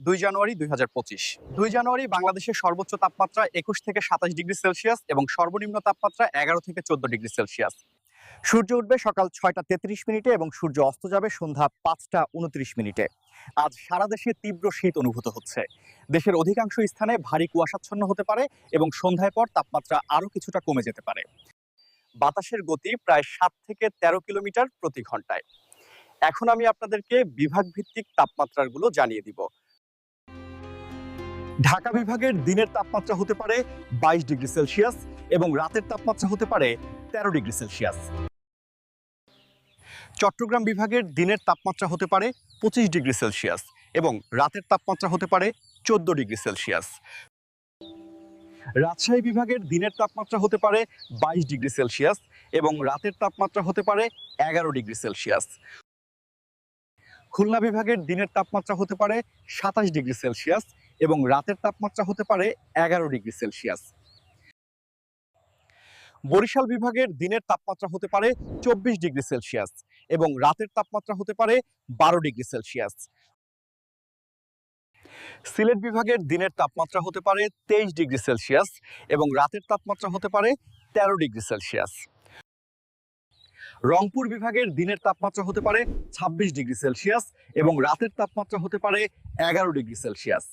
দুই জানুয়ারি দুই হাজার পঁচিশ। দুই জানুয়ারি বাংলাদেশের সর্বোচ্চ তাপমাত্রা একুশ থেকে সাতাশ ডিগ্রি সেলসিয়াস এবং সর্বনিম্ন তাপমাত্রা এগারো থেকে চোদ্দ ডিগ্রি সেলসিয়াস। সূর্য উঠবে সকাল ছয়টা তেত্রিশ মিনিটে এবং সূর্য অস্ত যাবে সন্ধ্যা পাঁচটা উনত্রিশ মিনিটে। আজ সারা দেশে তীব্র শীত অনুভূত হচ্ছে। দেশের অধিকাংশ স্থানে ভারী কুয়াশাচ্ছন্ন হতে পারে এবং সন্ধ্যায় পর তাপমাত্রা আরও কিছুটা কমে যেতে পারে। বাতাসের গতি প্রায় সাত থেকে তেরো কিলোমিটার প্রতি ঘন্টায়। এখন আমি আপনাদেরকে বিভাগ ভিত্তিক তাপমাত্রাগুলো জানিয়ে দিব। ঢাকা বিভাগের দিনের তাপমাত্রা হতে পারে বাইশ ডিগ্রি সেলসিয়াস এবং রাতের তাপমাত্রা হতে পারে তেরো ডিগ্রি সেলসিয়াস। চট্টগ্রাম বিভাগের দিনের তাপমাত্রা হতে পারে পঁচিশ ডিগ্রি সেলসিয়াস এবং রাতের তাপমাত্রা হতে পারে চোদ্দ ডিগ্রি সেলসিয়াস। রাজশাহী বিভাগের দিনের তাপমাত্রা হতে পারে বাইশ ডিগ্রি সেলসিয়াস এবং রাতের তাপমাত্রা হতে পারে এগারো ডিগ্রি সেলসিয়াস। খুলনা বিভাগের দিনের তাপমাত্রা হতে পারে সাতাশ ডিগ্রি সেলসিয়াস এবং রাতের তাপমাত্রা হতে পারে এগারো ডিগ্রি সেলসিয়াস। বরিশাল বিভাগের দিনের তাপমাত্রা হতে পারে চব্বিশ ডিগ্রি সেলসিয়াস এবং রাতের তাপমাত্রা হতে পারে বারো ডিগ্রি সেলসিয়াস। সিলেট বিভাগের দিনের তাপমাত্রা হতে পারে তেইশ ডিগ্রি সেলসিয়াস এবং রাতের তাপমাত্রা হতে পারে তেরো ডিগ্রি সেলসিয়াস। রংপুর বিভাগের দিনের তাপমাত্রা হতে পারে ছাব্বিশ ডিগ্রি সেলসিয়াস এবং রাতের তাপমাত্রা হতে পারে এগারো ডিগ্রি সেলসিয়াস।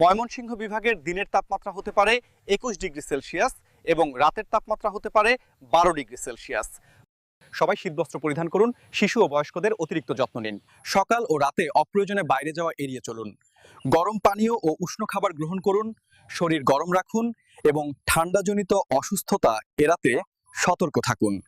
ময়মনসিংহ বিভাগের দিনের তাপমাত্রা হতে পারে একুশ ডিগ্রি সেলসিয়াস এবং রাতের তাপমাত্রা হতে পারে বারো ডিগ্রি সেলসিয়াস। সবাই শীতবস্ত্র পরিধান করুন, শিশু ও বয়স্কদের অতিরিক্ত যত্ন নিন। সকাল ও রাতে অপ্রয়োজনে বাইরে যাওয়া এড়িয়ে চলুন। গরম পানীয় ও উষ্ণ খাবার গ্রহণ করুন, শরীর গরম রাখুন এবং ঠান্ডাজনিত অসুস্থতা এড়াতে সতর্ক থাকুন।